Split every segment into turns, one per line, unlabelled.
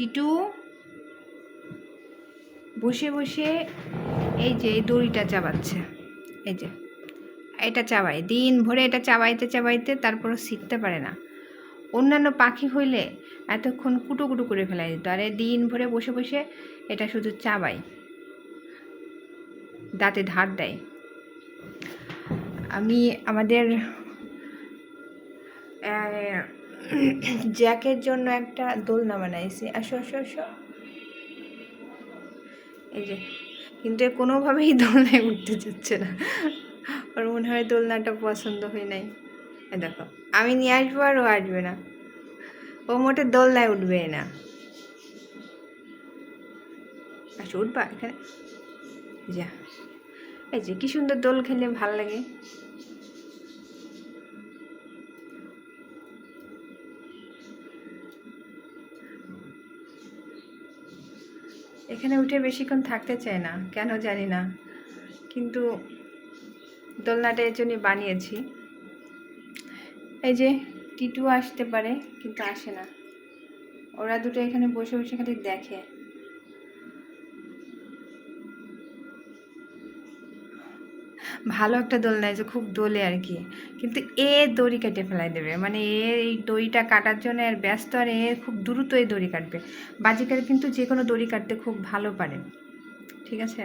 টিটু বসে বসে এই যে এই দড়িটা চাবাচ্ছে। এই যে, এটা চাবাই দিন ভরে এটা চাবাইতে চাবাইতে তারপরও শিখতে পারে না। অন্যান্য পাখি হইলে এতক্ষণ কুটো কুটো করে ফেলাই দিত। আর দিন ভরে বসে বসে এটা শুধু চাবাই দাঁতে ধার দেয়। আমি আমাদের জ্যাকের জন্য একটা দোলনা বানাইছি। আসো আসো আসো। এই যে, কিন্তু কোনোভাবেই দোলনায় উঠতে চাচ্ছে না। ওর মনে হয় দোলনাটা পছন্দ হয় নাই। দেখো, আমি নিয়ে আসব আর ও আসবে না। ও মোটে দোলনায় উঠবে না। আচ্ছা উঠবা এখানে। যা, এই যে, কি সুন্দর দোল খেলে ভালো লাগে। এখানে উঠে বেশিক্ষণ থাকতে চায় না, কেন জানি না। কিন্তু দোলনাটা এর জন্যই বানিয়েছি। এই যে টিটু আসতে পারে, কিন্তু আসে না। ওরা দুটো এখানে বসে বসে খালি দেখে। ভালো একটা দোলনা যে খুব দোলে আর কি। কিন্তু এ দড়ি কেটে ফেলাই দেবে। মানে এ এই দড়িটা কাটার জন্য আর ব্যস্ত আর এ খুব দ্রুত এই দড়ি কাটবে। বাজিকার কিন্তু যে কোনো দড়ি কাটতে খুব ভালো পারে। ঠিক আছে?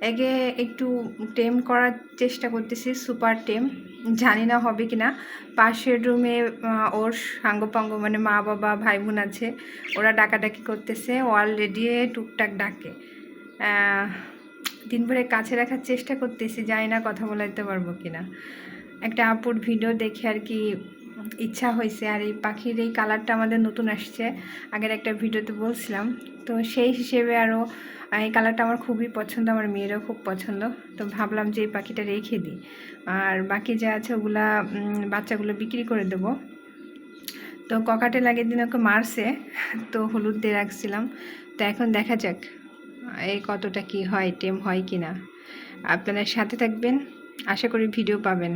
একে একটু টেম করার চেষ্টা করতেছি, সুপার টেম। জানি না হবে কি না পাশের রুমে ওর সাঙ্গপাঙ্গ মানে মা বাবা ভাই বোন আছে। ওরা ডাকাডাকি করতেছে। অলরেডি টুকটাক ডাকে। আহ, দিন ভরে কাছে রাখার চেষ্টা করতেছি যাই না কথা বলাইতে পারব কি না একটা আপুর ভিডিও দেখে আর কি ইচ্ছা হয়েছে আর এই পাখির এই কালারটা আমাদের নতুন আসছে। আগের একটা ভিডিওতে বলছিলাম। তো সেই হিসেবে আরও এই কালারটা আমার খুবই পছন্দ আমার মেয়েরও খুব পছন্দ। তো ভাবলাম যে এই পাখিটা রেখে দিই। আর বাকি যা আছে ওগুলা বাচ্চাগুলো বিক্রি করে দেবো। তো ককাটে লাগের দিন ওকে মারছে। তো হলুদ দিয়ে রাখছিলাম। তো এখন দেখা যাক। এই কতটা কি হয় টেম হয় কি না আপনারা সাথে থাকবেন। আশা করি ভিডিও পাবেন।